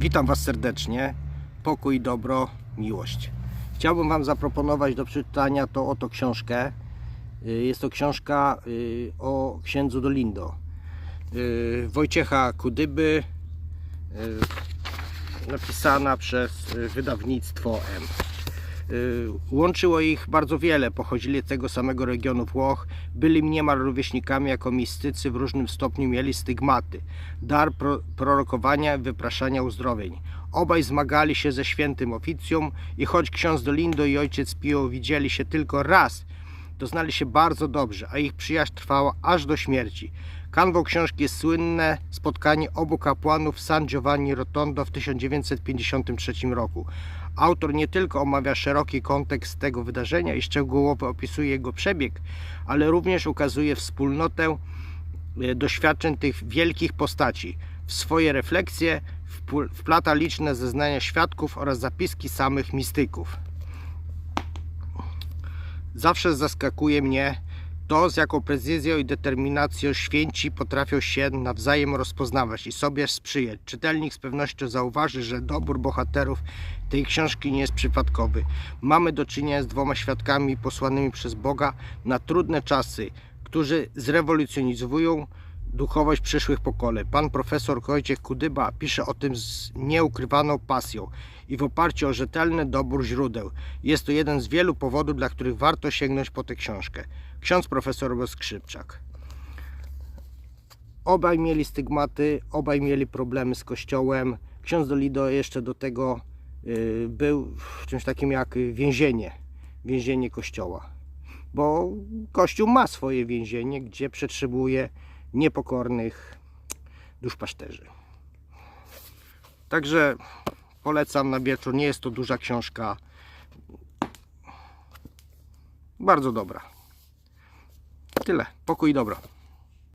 Witam Was serdecznie. Pokój, dobro, miłość. Chciałbym Wam zaproponować do przeczytania to oto książkę. Y, Jest to książka y, o księdzu Dolindo. Y, Wojciecha Kudyby, napisana przez wydawnictwo M. Y, Łączyło ich bardzo wiele, pochodzili z tego samego regionu Włoch, byli niemal rówieśnikami jako mistycy, w różnym stopniu mieli stygmaty, dar pro, prorokowania wypraszania uzdrowień. Obaj zmagali się ze świętym oficjum i choć ksiądz Dolindo i ojciec Pio widzieli się tylko raz, to znali się bardzo dobrze, a ich przyjaźń trwała aż do śmierci. Kanwą książki jest słynne spotkanie obu kapłanów San Giovanni Rotondo w 1953 roku. Autor nie tylko omawia szeroki kontekst tego wydarzenia i szczegółowo opisuje jego przebieg, ale również ukazuje wspólnotę e, doświadczeń tych wielkich postaci. W swoje refleksje wplata liczne zeznania świadków oraz zapiski samych mistyków. Zawsze zaskakuje mnie to, z jaką precyzją i determinacją święci potrafią się nawzajem rozpoznawać i sobie sprzyjać. Czytelnik z pewnością zauważy, że dobór bohaterów tej książki nie jest przypadkowy. Mamy do czynienia z dwoma świadkami posłanymi przez Boga na trudne czasy, którzy zrewolucjonizują duchowość przyszłych pokoleń. Pan profesor Wojciech Kudyba pisze o tym z nieukrywaną pasją i w oparciu o rzetelny dobór źródeł. Jest to jeden z wielu powodów, dla których warto sięgnąć po tę książkę. Ksiądz profesor Skrzypczak. Obaj mieli stygmaty, obaj mieli problemy z kościołem. Ksiądz Dolido jeszcze do tego y, był w czymś takim jak więzienie, więzienie kościoła. Bo kościół ma swoje więzienie, gdzie przetrzymuje niepokornych duszpasterzy. Także polecam na wieczór. Nie jest to duża książka. Bardzo dobra. Tyle. Pokój i dobro.